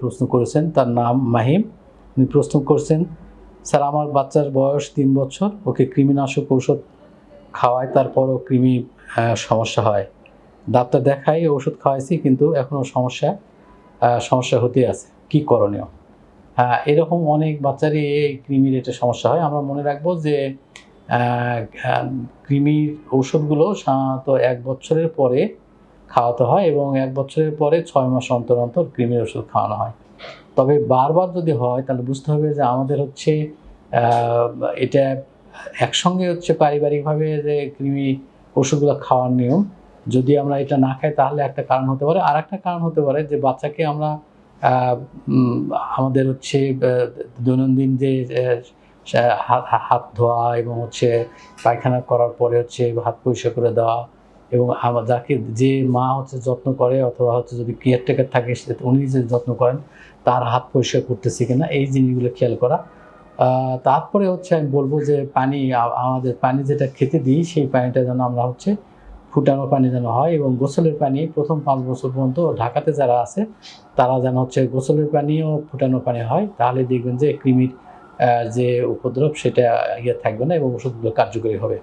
প্রশ্ন করেছেন? তার নাম মাহিম। উনি প্রশ্ন করছেন, স্যার, আমার বাচ্চার বয়স তিন বছর, ওকে কৃমিনাশক ঔষধ খাওয়ায়, তারপরও কৃমি সমস্যা হয়। ডাক্তার দেখাই ওষুধ খাওয়াইছি, কিন্তু এখনও সমস্যা সমস্যা হতে আছে। কি করণীয়? হ্যাঁ এরকম অনেক বাচ্চারই এই কৃমির এটা সমস্যা হয়। আমরা মনে রাখব যে কৃমির ঔষধগুলো সাধারণত এক বছরের পরে খাওয়াতে হয় এবং এক বছরের পরে ছয় মাস অন্তর অন্তর কৃমির ওষুধ খাওয়ানো হয়। তবে বারবার যদি হয়, তাহলে বুঝতে হবে যে আমাদের হচ্ছে এটা একসঙ্গে হচ্ছে পারিবারিকভাবে যে কৃমি ওষুধগুলো খাওয়ার নিয়ম, যদি আমরা এটা না খাই, তাহলে একটা কারণ হতে পারে। আর একটা কারণ হতে পারে যে বাচ্চাকে আমরা আমাদের হচ্ছে দৈনন্দিন যে হাত ধোয়া এবং হচ্ছে পায়খানা করার পরে হচ্ছে হাত পরিষ্কার করে দেওয়া এবং আমার যাকে যে মা হচ্ছে যত্ন করে অথবা হচ্ছে যদি কেয়ারটেকার থাকে, সে উনি যে যত্ন করেন, তার হাত পরিষ্কার করতেছে কিনা, এই জিনিসগুলো খেয়াল করা। তারপরে হচ্ছে আমি বলব যে পানি আমাদের পানি যেটা খেতে দিই, সেই পানিটা যেন আমরা হচ্ছে ফুটানো পানি যেন হয় এবং গোসলের পানি প্রথম পাঁচ বছর পর্যন্ত ঢাকাতে যারা আছে, তারা যেন হচ্ছে গোসলের পানিও ফুটানো পানি হয়। তাহলে দেখবেন যে কৃমির যে উপদ্রব সেটা ইয়ে থাকবে না এবং ওষুধগুলো কার্যকরী হবে।